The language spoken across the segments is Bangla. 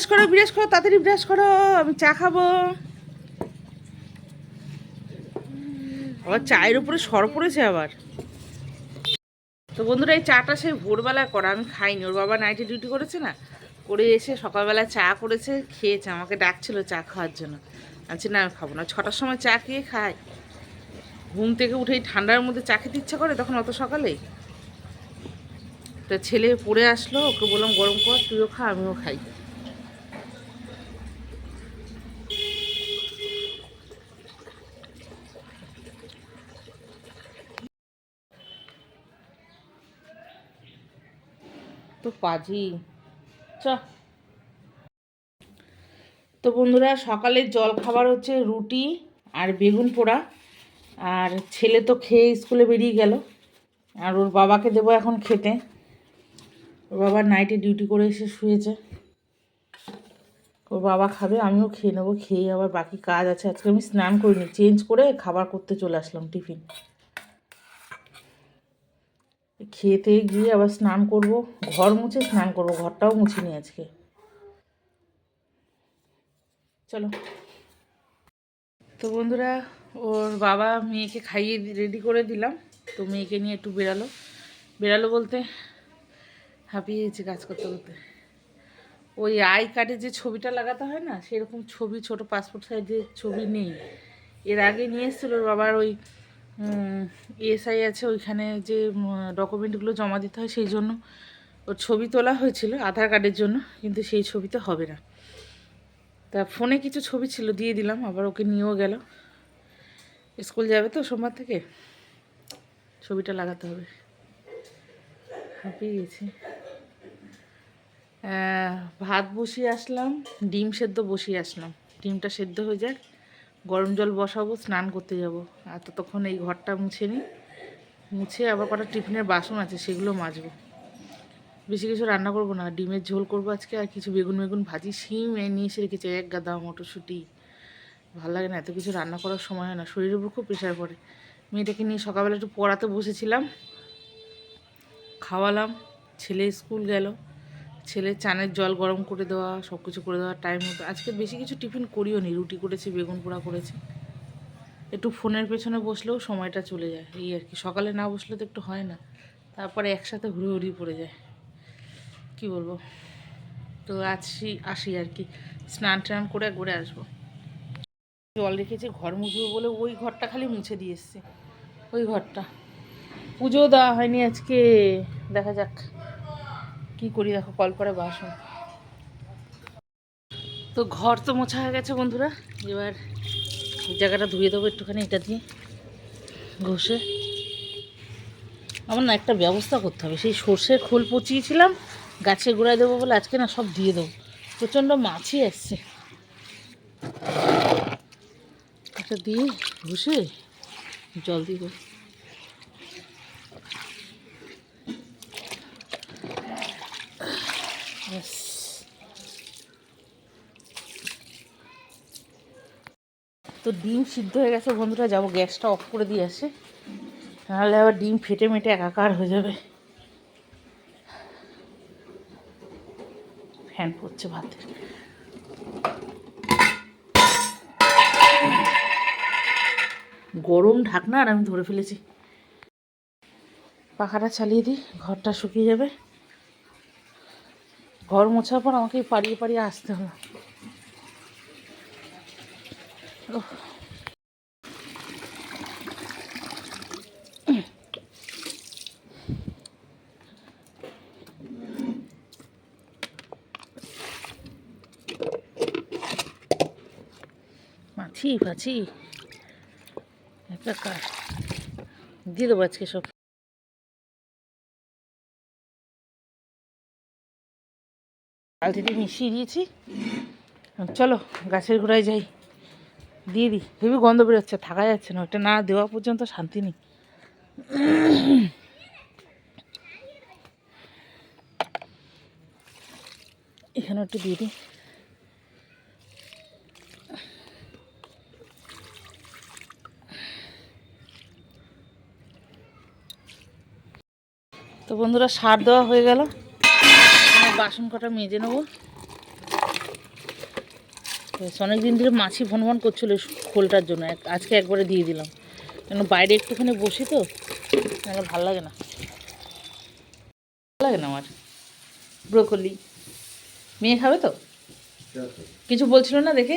ব্রাশ করো ব্রাশ করো, তাড়াতাড়ি ব্রাশ করো, আমি চা খাব। আবার চায়ের উপরে সর পড়েছে আবার। তো বন্ধুরা, এই চাটা সেই ভোরবেলায় করা, আমি খাইনি। ওর বাবা নাইটে ডিউটি করেছে না, করে এসে সকালবেলা চা করেছে, খেয়েছে, আমাকে ডাকছিল চা খাওয়ার জন্য। আচ্ছা না, আমি খাব না। ছটার সময় চা খেয়ে খাই ঘুম থেকে উঠেই ঠান্ডার মধ্যে চা খেতে ইচ্ছা করে তখন অত সকালে তা ছেলে পড়ে আসলো, ওকে বললাম, গরম কর, তুইও খা, আমিও খাই। তো পাজি। চ তো বন্ধুরা, সকালের জল খাবার হচ্ছে রুটি আর বেগুন পোড়া। আর ছেলে তো খেয়ে স্কুলে বেরিয়ে গেল। আর ওর বাবাকে দেবো এখন খেতে। ওর বাবা নাইটে ডিউটি করে এসে শুয়েছে। ওর বাবা খাবে, আমিও খেয়ে নেব, খেয়ে আবার বাকি কাজ আছে। আজকে আমি স্নান করিনি, চেঞ্জ করে খাবার করতে চলে আসলাম টিফিন। খেতে গিয়ে আবার স্নান করব, ঘর মুছে স্নান করব, ঘরটাও মুছিনি আজকে। চলো। তো বন্ধুরা, ওর বাবা মেয়েকে খাইয়ে রেডি করে দিলাম। তো মেয়েকে নিয়ে একটু বেরালো। বেরালো বলতে হাঁপিয়ে গেছে কাজ করতে করতে। ওই আই কার্ডে যে ছবিটা লাগাতে হয় না, সেরকম ছবি, ছোট পাসপোর্ট সাইজের ছবি নেই। এর আগে নিয়ে এসেছিল ওর বাবার ওই এসআই আছে, ওইখানে যে ডকুমেন্টগুলো জমা দিতে হয়, সেই জন্য ওর ছবি তোলা হয়েছিল, আধার কার্ডের জন্য, কিন্তু সেই ছবি তো হবে না। তা ফোনে কিছু ছবি ছিল, দিয়ে দিলাম, আবার ওকে নিয়েও গেল। স্কুল যাবে তো সোমবার থেকে? ছবিটা লাগাতে হবে। হাঁপিয়ে গেছি। ভাত বসিয়ে আসলাম, ডিম সেদ্ধ বসিয়ে আসলাম। ডিমটা সেদ্ধ হয়ে যাক। গরম জল বসাবো, স্নান করতে যাব। আর ততক্ষণ এই ঘরটা মুছে নিই। মুছে আবার কটা টিফিনের বাসন আছে, সেগুলো মাজবো। বেশি কিছু রান্না করব না, ডিমের ঝোল করব আজকে, আর কিছু বেগুন বেগুন ভাজি, শিম নিয়ে এসে রেখেছে, এক গাদা মটরশুঁটি। ভালো লাগে না, এত কিছু রান্না করার সময় হয় না, শরীরের উপর খুব প্রেশার পড়ে। মেয়েটাকে নিয়ে সকালবেলা একটু পড়াতে বসেছিলাম। খাওয়ালাম, ছেলে স্কুল গেল। ছেলে চানের জল গরম করে দেওয়া সব কিছু করে দেওয়া টাইম মতো আজকে বেশি কিছু টিফিন করিও নি, রুটি করেছি, বেগুন পোড়া করেছি। একটু ফোনের পেছনে বসলেও সময়টা চলে যায়, এই আর কি। সকালে না বসলে তো একটু হয় না, তারপরে একসাথে হুড়ি হুড়ি পড়ে যায়। কি বলব? তো আসি আসি আর কি। স্নান টান করে ঘুরে আসব। জল রেখেছি, ঘর মুছবো বলে ওই ঘরটা খালি মুছে দিয়ে এসছে। ওই ঘরটা। পুজো দেওয়া হয়নি আজকে। দেখা যাক। কি করি? দেখো, কল করে বাসন তো ঘর তো মোছা হয়ে গেছে বন্ধুরা। এবার এই জায়গাটা ধুয়ে দেবো একটুখানি, এটা দিয়ে ঘষে। আমার না একটা ব্যবস্থা করতে হবে। সেই সর্ষের খোল পচিয়েছিলাম, গাছে গোড়ায় দেবো বলে আজকে না সব দিয়ে দেবো। প্রচণ্ড মাছি আসছে। এটা দিয়ে ঘষে জল দিয়ে দেবো ব্যাস। তো ডিম সিদ্ধ হয়ে গেছে, বন্ধুরা, যাব, গ্যাসটা অফ করে দিয়ে আসে। নাহলে আবার ডিম ফেটে মেটে একাকার হয়ে যাবে। ফ্যান পড়ছে ভাতের গরম ঢাকনা আর আমি ধরে ফেলেছি। পাখাটা চালিয়ে দিই, ঘরটা শুকিয়ে যাবে। ঘর মোছার পর আমাকে পাড়িয়ে পাড়িয়ে আসতে হলো। মাছি, ফাছি। একাকার দিয়ে দেবো আজকে সব। বালতিতে মিশিয়ে দিয়েছি। চলো, গাছের গোড়ায় যাই। দিয়ে দিই। হেবি গন্ধ বেরোচ্ছে থাকা যাচ্ছে না। ওটা না দেওয়া পর্যন্ত শান্তি নেই। এখানে একটু দিয়ে দিই। তো বন্ধুরা, সার দেওয়া হয়ে গেল। বাসন কটা মেজে নেব। বেশ অনেক দিন ধরে মাছি ভন ভন করছিল খোলটার জন্য। আজকে একবারে দিয়ে দিলাম। কেন বাইরে একটুখানি বসি তো, নাহলে ভালো লাগে না। ভালো লাগে না আমার? ব্রোকলি। মেয়ে খাবে তো? কিছু বলছিল না দেখে?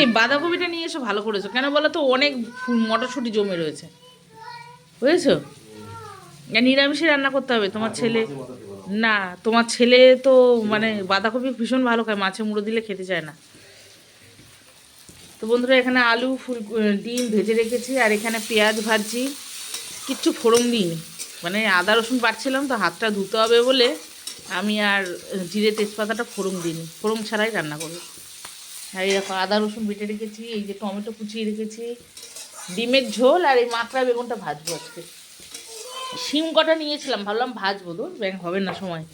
এই বাঁধাকপিটা নিয়ে এসে ভালো করেছ। কেন বলো তো, অনেক মটরশুঁটি জমে রয়েছে। বুঝেছ? নিরামিষে রান্না করতে হবে, তোমার ছেলে। না তোমার ছেলে তো মানে বাঁধাকপি ভীষণ ভালো খায় মাছে মুড়ো দিলে খেতে চায় না। তো বন্ধুরা এখানে আলু ফুল ডিম ভেজে রেখেছি আর এখানে পেঁয়াজ ভাজছি। কিচ্ছু ফোড়ন দিইনি। মানে আদা রসুন বাটছিলাম তো হাতটা ধুতে হবে বলে আমি আর জিরে তেজপাতাটা ফোড়ন দিইনি। ফোড়ন ছাড়াই রান্না করব। হ্যাঁ এই দেখো আদা রসুন বেটে রেখেছি এই যে টমেটো কুচিয়ে রেখেছি। ডিমের ঝোল আর এই মাকড়া বেগুনটা ভাজবো আজকে। শিম কটা নিয়েছিলাম, ভাবলাম ভাজবো তো ব্যাং হবে না সময়।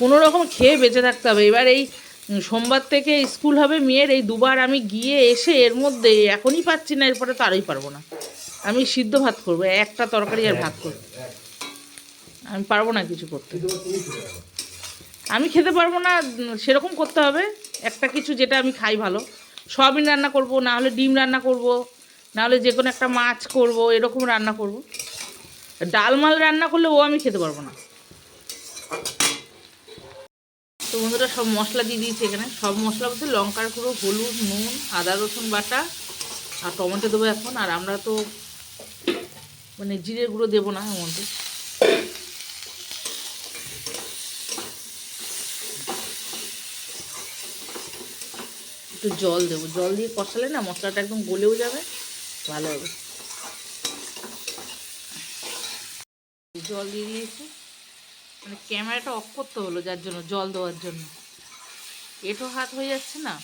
কোনো রকম খেয়ে বেঁচে থাকতে হবে। এবার এই সোমবার থেকে স্কুল হবে মেয়ের, এই দুবার আমি গিয়ে এসে এর মধ্যে এখনই পাচ্ছি না, এরপরে তো আরোই পারব না। আমি সিদ্ধ ভাত করব, একটা তরকারি আর ভাত করব। আমি পারব না কিছু করতে। আমি খেতে পারব না সেরকম করতে হবে। একটা কিছু যেটা আমি খাই ভালো। সয়াবিন রান্না করব, না হলে ডিম রান্না করব, না হলে যে কোনো একটা মাছ করব, এরকম রান্না করব। ডাল মাল রান্না করলে ও আমি খেতে পারব না। তো বন্ধুরা, সব মশলা দিয়ে দিয়েছি এখানে। সব মশলা বলতে লঙ্কার গুঁড়ো, হলুদ, নুন, আদা, রসুন বাটা আর টমেটো দেবো এখন। আর আমরা তো মানে জিরে গুঁড়ো দেবো না এর একটু জল দেবো। জল দিয়ে কষালে না মশলাটা একদম গলেও যাবে, ভালো হবে। জল দিয়ে দিয়েছি। মানে ক্যামেরাটা অফ করতে হলো যার জন্য, জল দেওয়ার জন্য। এটো হাত হয়ে যাচ্ছে না?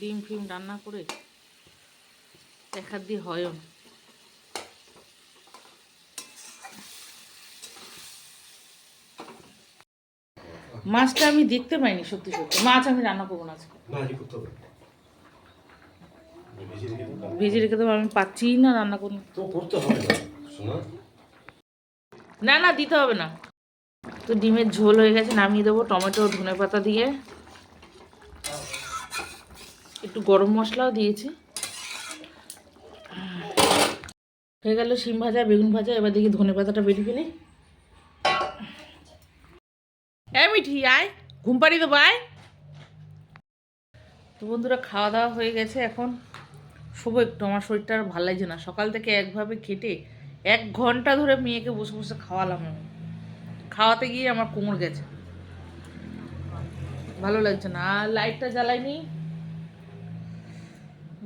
ডিম ফিম রান্না করে দেখার দিয়ে হয়ও না। মাছটা আমি দেখতে পাইনি সত্যি সত্যি। মাছ আমি রান্না করব না আজকে। ভেজে রেখে দেবো আমি পাচ্ছি না রান্না করুন তো করতে হবে না শোনা। না না দিতে হবে না। তো ডিমের ঝোল হয়ে গেছে নামিয়ে দেবো টমেটো ধনে পাতা দিয়ে। একটু গরম মশলাও দিয়েছি। হয়ে গেল শিম ভাজা বেগুন ভাজা এবার দেখি ধনে পাতাটা বেরিয়ে ফেলি। হ্যাঁ মিঠি আয়। ঘুম পাড়ি দেবো আয়। তো বন্ধুরা খাওয়া দাওয়া হয়ে গেছে এখন। শুভ একটু, আমার শরীরটা আর ভালো লাগছে না। সকাল থেকে একভাবে খেটে এক ঘণ্টা ধরে মেয়েকে বসে বসে খাওয়ালাম আমি। খাওয়াতে গিয়ে আমার কোমর গেছে। ভালো লাগছে না। আর লাইটটা জ্বালাইনি।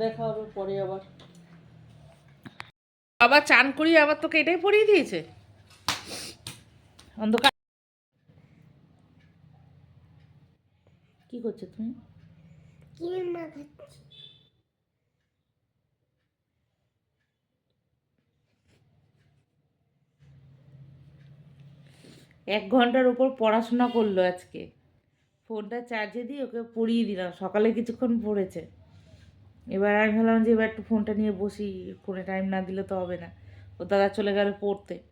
দেখা হবে পরে আবার। আবার চান করিয়ে আবার তোকে এটাই পরিয়ে দিয়েছে? অন্ধকার। কি করছ তুমি? এক ঘণ্টার উপর পড়াশোনা করল আজকে। ফোনটা চার্জে দিয়ে ওকে পড়িয়ে দিলাম। সকালে কিছুক্ষণ পড়েছে। এবার আমি ভাবলাম যে এবার একটু ফোনটা নিয়ে বসি, ফোনে টাইম না দিলে তো হবে না। ও দাদা চলে গেল পড়তে।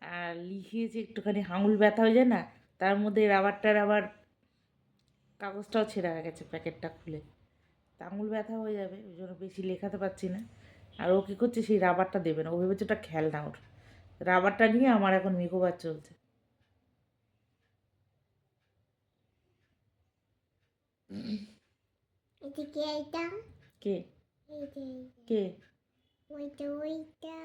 আর লিখিয়েছে একটুখানি হাঙুল ব্যথা হয়ে যায় না? তার মধ্যে রাবারটার আবার কাগজটাও ছেঁড়া হয়ে গেছে প্যাকেটটা খুলে। তা আঙুল ব্যথা হয়ে যাবে ওই জন্য বেশি লেখাতে পারছি না। আর ও কী করছে সেই রাবারটা দেবে না। ও ভেবেছে ওটা খেলনা ওর। রাবারটা নিয়ে আমার এখন মেকওভার চলছে। কে? কে? ওইটা ওইটা।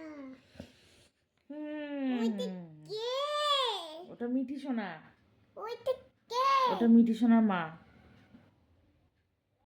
ওটা মিঠি সোনা। ওইটা কে? ওটা মিঠি সোনার মা।